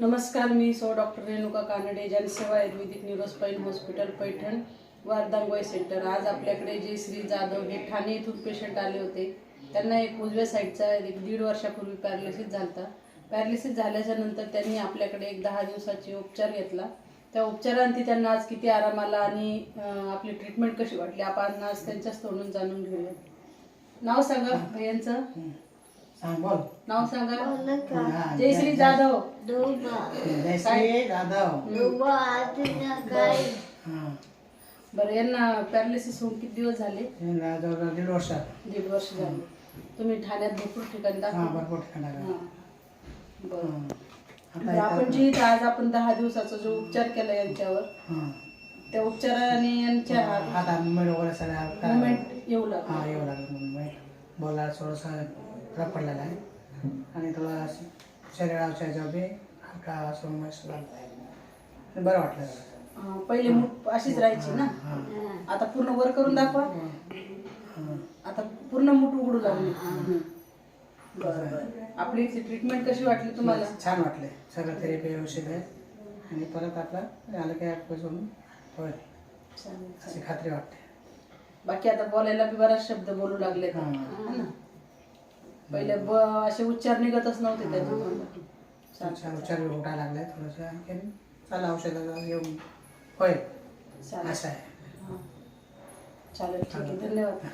नमस्कार मी सौ doctor Renuka Kanade Janseva Ayurvedic neurospine hospital Paithan वारदांगोय centre. आज आपल्याकडे जे श्री जाधव हे ठाणे इथून पेशंट आले होते. त्यांना एक उजव्या साईडचा एक दीड वर्षापूर्वी पॅरालिसिस झाला पॅरालिसिस झाल्याच्यानंतर त्यांनी आपल्याकडे एक दहा दिवसाचे उपचार घेतला. त्या उपचारांती त्यांना आज किती आराम आला आणि आपली ट्रीटमेंट कशी वाटली? आपण आज त्यांच्याच तोंडून जाणून घेऊया. नाव सांगा भैयांचं सांग बोल नाव सांगा. हां, जय श्री जाधव. जय श्री जाधव बरं यांना पॅरालिसिस होऊन किती दिवस झाले? दीड वर्ष दीड वर्ष झाले. तुम्ही ठाण्यात भरपूर ठिकाणी हां भरपूर ठिकाणा हां. बरं. आपण जे इथं आज आपण दहा दिवसाचा जो उपचार केला यांच्यावर हां. त्या उपचाराने यांच्या हात मुंबई वगैरे सगळ्या मुवमेंट येऊ लागला. हां येऊ लागलं. बोलायला थोडंसं फरक पडलेला आहे. आणि थोडं शरीराच्या ह्याच्यावर बी हलका असं मस्त लागतं बरं वाटलं जरा. पहिले मूठ अशीच राहायची ना? आता पूर्ण वर करून दाखवा. आता पूर्ण मूठ उघडू लागली. बरं बरं. आपली ट्रीटमेंट कशी वाटली तुम्हाला? छान वाटले सगळं थेरपी व्यवस्थित आहे आणि परत आपलं आलं की ॲपपासून होईल चालेल, अशी. खात्री वाटते. बाकी आता बोलायला बी बराच शब्द बोलू लागले हां. पहिले ब असे उच्चार निघतच नव्हते त्याच्यातून उच्चार उठायला लागलाय थोडंसं आणखी चला औषधाला येऊन. चालेल. असं आहे. चालेल ठीक आहे. धन्यवाद.